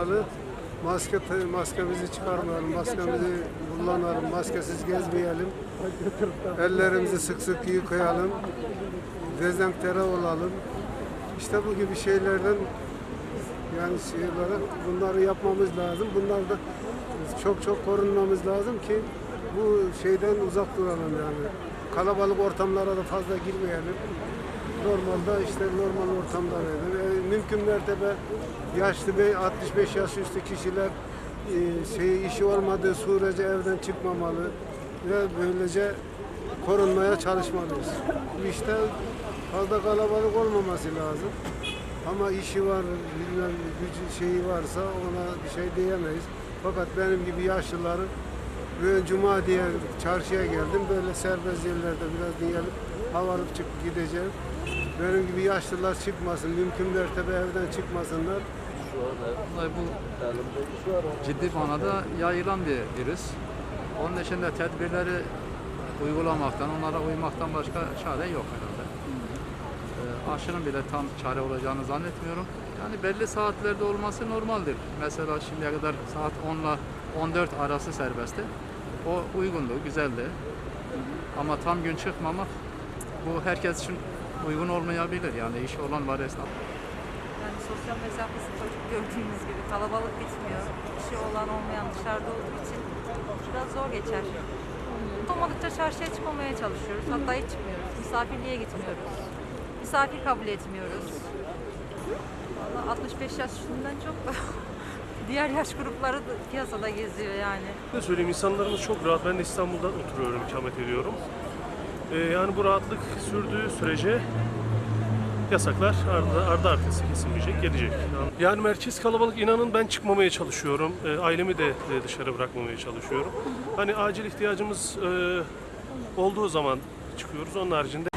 Kalı maske maskemizi çıkarmayalım, maskemizi kullanalım, maskesiz gezmeyelim. Ellerimizi sık sık yıkayalım. Dezenfekte olalım. İşte bu gibi şeylerden yani şey olarak bunları yapmamız lazım. Bunlar da çok çok korunmamız lazım ki bu şeyden uzak duralım yani. Kalabalık ortamlara da fazla girmeyelim. Normalde işte normal ortamda verin. E, mümkün mertebe yaşlı bey 65 yaş üstü kişiler e, şey işi olmadığı sürece evden çıkmamalı ve böylece korunmaya çalışmalıyız. İşte fazla kalabalık olmaması lazım. Ama işi var, bilmem gücü şeyi varsa ona bir şey diyemeyiz. Fakat benim gibi yaşlıları ve cuma diye çarşıya geldim. Böyle serbest yerlerde biraz diyelim hava alıp çıkıp gideceğim. Benim gibi yaşlılar çıkmasın, mümkün mertebe evden çıkmasınlar. Vallahi bu ciddi manada yayılan bir virüs. Onun için de tedbirleri uygulamaktan, onlara uymaktan başka çare yok herhalde. Ee, aşının bile tam çare olacağını zannetmiyorum. Yani belli saatlerde olması normaldir. Mesela şimdiye kadar saat 10 ile 14 arası serbestti. O uygundu, güzeldi. Ama tam gün çıkmamak bu herkes için uygun olmayabilir. Yani işi olan var esnaf. Yani sosyal mesafesi çocuk gördüğünüz gibi kalabalık bitmiyor. İşi olan olmayan dışarıda olduğu için biraz zor geçer. Olmadıkça çarşıya çıkmamaya çalışıyoruz. Hatta hiç çıkmıyoruz. Misafirliğe gitmiyoruz. Misafir kabul etmiyoruz. Valla 65 yaş üstünden çok diğer yaş grupları da piyasada geziyor yani. Ne söyleyeyim insanlarımız çok rahat. Ben de İstanbul'da oturuyorum, ikamet ediyorum. Ee, yani bu rahatlık sürdüğü sürece yasaklar ardı, ardı arkası kesilmeyecek, gelecek. Yani merkez kalabalık inanın ben çıkmamaya çalışıyorum. Ee, ailemi de e, dışarı bırakmamaya çalışıyorum. Hani acil ihtiyacımız e, olduğu zaman çıkıyoruz. Onun haricinde